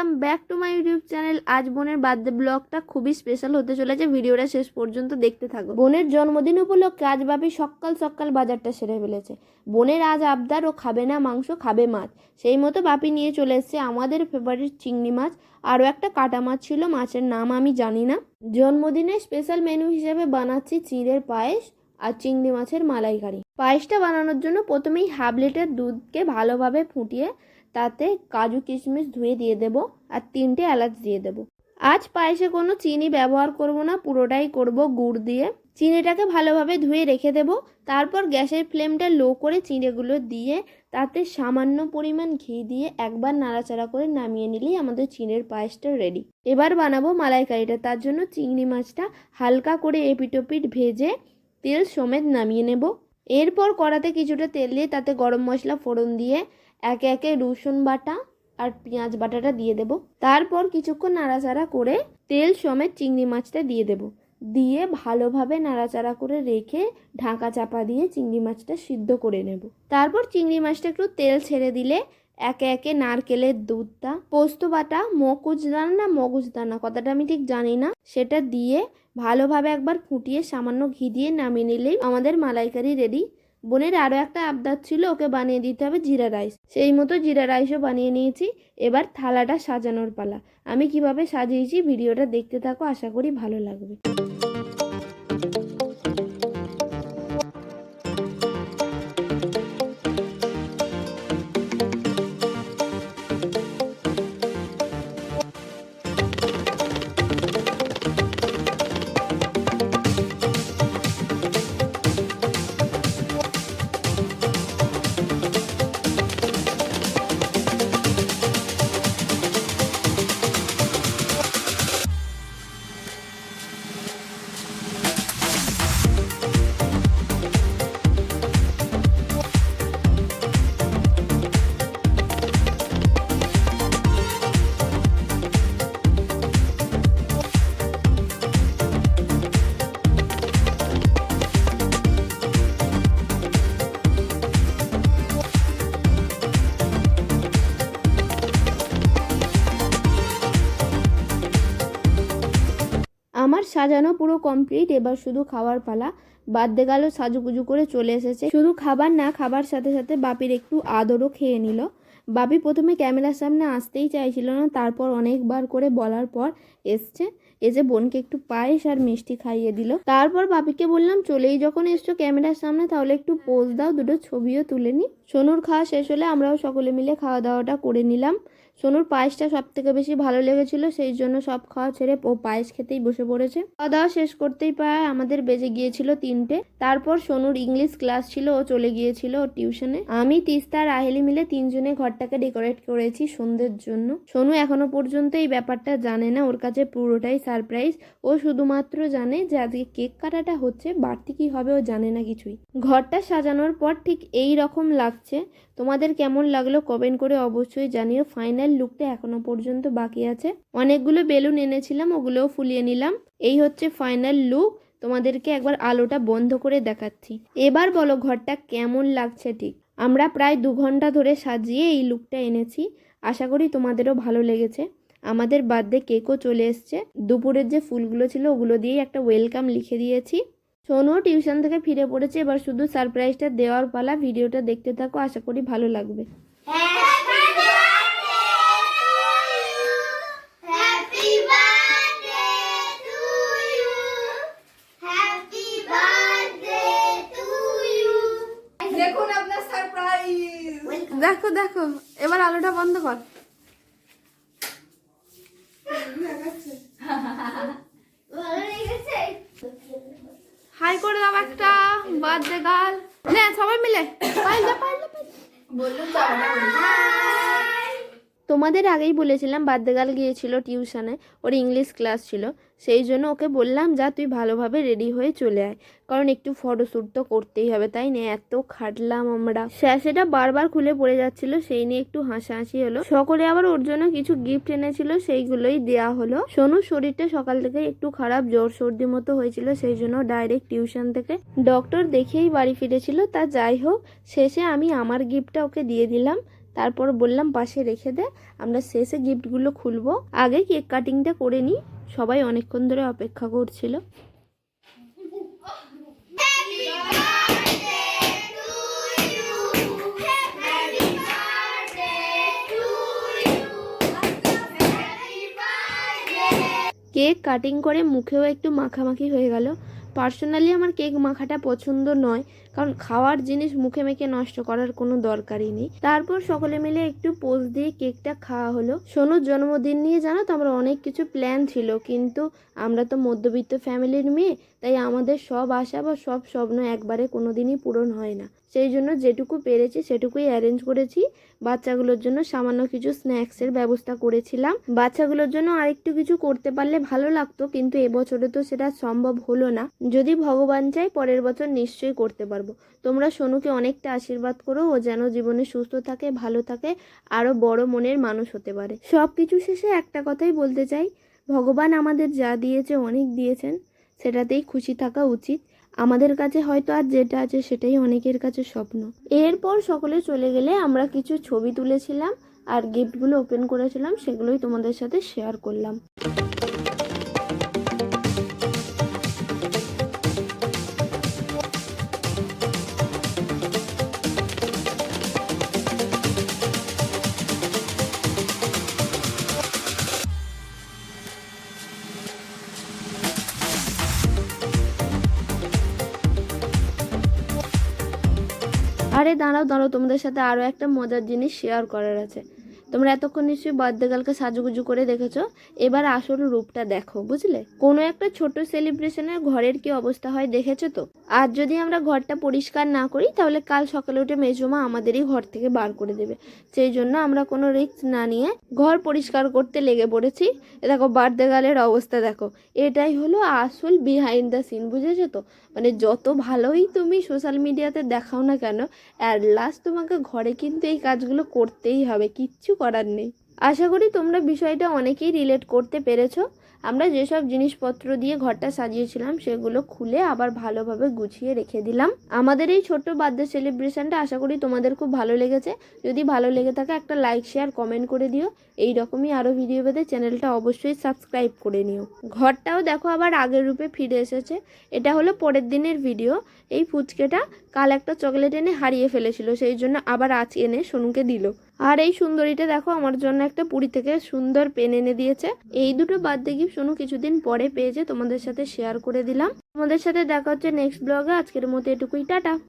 Welcome back to my YouTube channel. আজ বোনের birthday ব্লগটা খুবই স্পেশাল হতে চলেছে। ভিডিওটা শেষ পর্যন্ত দেখতে থাকো। বোনের জন্মদিন উপলক্ষে আজ বাপি সকাল সকাল বাজারটা সেরে ফেলেছে। বোনের আজ আবদার, ও খাবে না মাংস, খাবে মাছ। সেই মতো বাপি নিয়ে চলে এসেছে আমাদের ফেভারিট চিংড়ি মাছ। আরও একটা কাটা মাছ ছিল, মাছের নাম আমি জানি না। জন্মদিনে স্পেশাল মেনু হিসেবে বানাচ্ছি চিঁড়ের পায়েস আর চিংড়ি মাছের মালাইকারি। পায়েসটা বানানোর জন্য প্রথমেই হাফ লিটার দুধকে ভালোভাবে ফুটিয়ে তাতে কাজু কিশমিশ ধুয়ে দিয়ে দেব আর তিনটে এলাচ দিয়ে দেব। আজ পায়েসে কোনো চিনি ব্যবহার করব না, পুরোটাই করব গুড় দিয়ে। চিনিটাকে ভালোভাবে ধুয়ে রেখে দেব। তারপর গ্যাসের ফ্লেমটা লো করে চিঁড়েগুলো দিয়ে তাতে সামান্য পরিমাণ ঘি দিয়ে একবার নাড়াচাড়া করে নামিয়ে নিলেই আমাদের চিঁড়ের পায়েসটা রেডি এবার বানাবো মালাইকারিটা। তার জন্য চিংড়ি মাছটা হালকা করে এপিটোপিট ভেজে তেল সমেত নামিয়ে নেব। এরপর কড়াতে কিছুটা তেল দিয়ে তাতে গরম মশলা, ফোড়ন দিয়ে একে একে রসুন বাটা আর পেঁয়াজ বাটাটা দিয়ে দেব। তারপর কিছুক্ষণ নাড়াচাড়া করে তেল সমেত চিংড়ি মাছটা দিয়ে দেব। দিয়ে ভালোভাবে নাড়াচাড়া করে রেখে ঢাকা চাপা দিয়ে চিংড়ি মাছটা সিদ্ধ করে নেব। তারপর চিংড়ি মাছটা একটু তেল ছেড়ে দিলে একে একে নারকেলের দুধটা, পোস্ত বাটা মকুজদানা না মগুজদানা কথাটা আমি ঠিক জানি না। সেটা দিয়ে ভালোভাবে একবার ফুটিয়ে সামান্য ঘি দিয়ে নামিয়ে নিলেই আমাদের মালাইকারি রেডি বোনের আরও একটা আবদার ছিল, ওকে বানিয়ে দিতে হবে জিরা রাইস। সেই মতো জিরা রাইসও বানিয়ে নিয়েছি। এবার থালাটা সাজানোর পালা। আমি কীভাবে সাজিয়েছি, ভিডিওটা দেখতে থাকো, আশা করি ভালো লাগবে। সাজানো পুরো কমপ্লিট এবার শুধু খাওয়ার পালা। বাদ্যে গেল, সাজুগুজু করে চলে এসেছে। শুধু খাবার না, খাবার সাথে সাথে বাপির একটু আদরও খেয়ে নিল। বাপি প্রথমে ক্যামেরার সামনে আসতেই চাইছিল না, তারপর অনেকবার করে বলার পর এসছে। এসে বোনকে একটু পায়েস আর মিষ্টি খাইয়ে দিল। তারপর বাপিকে বললাম, চলেই যখন এসছো ক্যামেরার সামনে, তাহলে একটু পোজ দাও, দুটো ছবিও তুলে নি। সোনুর খাওয়া শেষ হলে আমরাও সকলে মিলে খাওয়া দাওয়াটা করে নিলাম। সোনুর পায়েসটা সব থেকে বেশি ভালো লেগেছিল, সেই জন্য সব খাওয়া ছেড়ে ও পায়েস খেতেই বসে পড়েছে। খাওয়া দাওয়া শেষ করতেই পায় আমাদের বেজে গিয়েছিল তিনটে। তারপর সোনুর ইংলিশ ক্লাস ছিল, ও চলে গিয়েছিল ওর টিউশনে। আমি, তিস্তা আর আহেলি মিলে তিনজনে ঘরটাকে ডেকোরেট করেছি সন্ধ্যের জন্য। সোনু এখনও পর্যন্ত এই ব্যাপারটা জানে না, ওর কাছে পুরোটাই সারপ্রাইজ। ও শুধুমাত্র জানে যে আজকে কেক কাটাটা হচ্ছে, বাড়তি কি হবে ও জানে না কিছুই। ঘরটা সাজানোর পর ঠিক এই রকম লাগছে। তোমাদের কেমন লাগল কমেন্ট করে অবশ্যই জানিও। ফাইনাল লুকটা এখনও পর্যন্ত বাকি আছে। অনেকগুলো বেলুন এনেছিলাম, ওগুলোও ফুলিয়ে নিলাম। এই হচ্ছে ফাইনাল লুক তোমাদেরকে একবার আলোটা বন্ধ করে দেখাচ্ছি। এবার বলো ঘরটা কেমন লাগছে ঠিক? আমরা প্রায় দু ঘণ্টা ধরে সাজিয়ে এই লুকটা এনেছি। আশা করি তোমাদেরও ভালো লেগেছে। আমাদের বার্থডে কেকও চলে এসছে। দুপুরের যে ফুলগুলো ছিল, ওগুলো দিয়েই একটা ওয়েলকাম লিখে দিয়েছি। সোনুও টিউশন থেকে ফিরে পড়েছে। এবার শুধু সারপ্রাইজটা দেওয়ার পালা। ভিডিওটা দেখতে থাকো, আশা করি ভালো লাগবে। Happy দেখো দেখো এবার আলোটা বন্ধ কর। হাই করে দাও একটা বার্থডে গাল নে সবাই মিলে। পাইলে পাইলে আমরা তোমাদের আগেই বলেছিলাম গার্ল গিয়েছিল টিউশনে, ওর ইংলিশ ক্লাস ছিল। সেই জন্য ওকে বললাম, যা, তুই ভালোভাবে রেডি হয়ে চলে আয়। কারণ একটু ফটোশ্যুট তো করতেই হবে, তাই না? এত খাটলাম আমরা। সেটা বারবার খুলে পড়ে যাচ্ছিল, সেই নিয়ে একটু হাসাহাসি হলো। সকলে আবার ওর জন্য কিছু গিফট এনেছিল, সেইগুলোই দেয়া হলো। সোনুর শরীরটা সকাল থেকে একটু খারাপ, জ্বর সর্দি মতো হয়েছিল, সেই জন্য ডাইরেক্ট টিউশন থেকে ডক্টর দেখেই বাড়ি ফিরেছিল। তা যাই হোক, শেষে আমি আমার গিফটটা ওকে দিয়ে দিলাম। তারপর বললাম, পাশে রেখে দে, আমরা শেষে গিফটগুলো খুলবো। আগে কেক কাটিংটা করে নিই। সবাই অনেকক্ষণ ধরে অপেক্ষা করছিল. কেক কাটিং করে মুখেও একটু মাখামাখি হয়ে গেল। পার্সোনালি আমার কেক মাখাটা পছন্দ নয়। কারণ খাওয়ার জিনিস মুখে মেখে নষ্ট করার কোনো দরকারই নেই। তারপর সকলে মিলে একটু পোজ দিয়ে কেকটা খাওয়া হলো। সোনুর জন্মদিন নিয়ে জানো তো, আমরা অনেক কিছু প্ল্যান ছিল। কিন্তু আমরা তো মধ্যবিত্ত ফ্যামিলির মেয়ে তাই আমাদের সব আশা বা সব স্বপ্ন একবারে কোনো দিনই পূরণ হয় না। সেই জন্য যেটুকু পেরেছি সেটুকুই অ্যারেঞ্জ করেছি। বাচ্চাগুলোর জন্য সামান্য কিছু স্ন্যাক্সের ব্যবস্থা করেছিলাম। বাচ্চাগুলোর জন্য আরেকটু কিছু করতে পারলে ভালো লাগতো, কিন্তু এবছরে তো সেটা সম্ভব হলো না। যদি ভগবান চায় পরের বছর নিশ্চয়ই করতে পারব। তোমরা সোনুকে অনেকটা আশীর্বাদ করো, ও যেন জীবনে সুস্থ থাকে, ভালো থাকে আরও বড় মনের মানুষ হতে পারে। সব কিছু শেষে একটা কথাই বলতে চাই। ভগবান আমাদের যা দিয়েছে অনেক দিয়েছেন। সেটাতেই খুশি থাকা উচিত। আমাদের কাছে হয়তো আর যেটা আছে সেটাই অনেকের কাছে স্বপ্ন। এরপর সকলে চলে গেলে আমরা কিছু ছবি তুলেছিলাম আর গিফটগুলো ওপেন করেছিলাম, সেগুলোই তোমাদের সাথে শেয়ার করলাম। আরে দাঁড়াও দাঁড়াও তোমাদের সাথে আরও একটা মজার জিনিস শেয়ার করার আছে। তোমরা এতক্ষণ নিশ্চয়ই বার্থডে গার্লকে সাজুগুজু করে দেখেছ। এবার আসল রূপটা দেখো, বুঝলে? কোনো একটা ছোট সেলিব্রেশনের ঘরের কি অবস্থা হয় দেখেছ তো? আর যদি আমরা ঘরটা পরিষ্কার না করি, তাহলে কাল সকালে উঠে মেজমা আমাদেরই ঘর থেকে বার করে দেবে। সেই জন্য আমরা কোনো রিস্ক না নিয়ে ঘর পরিষ্কার করতে লেগে পড়েছি। এ দেখো বার্থডে গার্লের অবস্থা দেখো। এটাই হলো আসল বিহাইন্ড দ্য সিন বুঝেছ তো? মানে যত ভালোই তুমি সোশ্যাল মিডিয়াতে দেখাও না কেন অ্যাট লাস্ট তোমাকে ঘরে কিন্তু এই কাজগুলো করতেই হবে, কিচ্ছু করার নেই। আশা করি তোমরা বিষয়টা অনেকেই রিলেট করতে পেরেছ। আমরা যেসব জিনিসপত্র দিয়ে ঘরটা সাজিয়েছিলাম, সেগুলো খুলে আবার ভালোভাবে গুছিয়ে রেখে দিলাম। আমাদের এই ছোট্ট বার্থডে সেলিব্রেশনটা আশা করি তোমাদের খুব ভালো লেগেছে। যদি ভালো লেগে থাকে, একটা লাইক শেয়ার কমেন্ট করে দিও। এই রকমই আরও ভিডিও পেতে চ্যানেলটা অবশ্যই সাবস্ক্রাইব করে নিও। ঘরটাও দেখো আবার আগের রূপে ফিরে এসেছে। এটা হলো পরের দিনের ভিডিও এই ফুচকেটা কাল একটা চকলেট এনে হারিয়ে ফেলেছিল, সেই জন্য আবার আজ এনে সোনুকে দিল। আর এই সুন্দরীটা দেখো, আমার জন্য একটা পুরী থেকে সুন্দর পেন এনে দিয়েছে। এই দুটো বার্থডে গিফট সোনু কিছুদিন পরে পেয়েছে, তোমাদের সাথে শেয়ার করে দিলাম। তোমাদের সাথে দেখা হচ্ছে নেক্সট ব্লগে আজকের মতো এটুকুই, টাটা!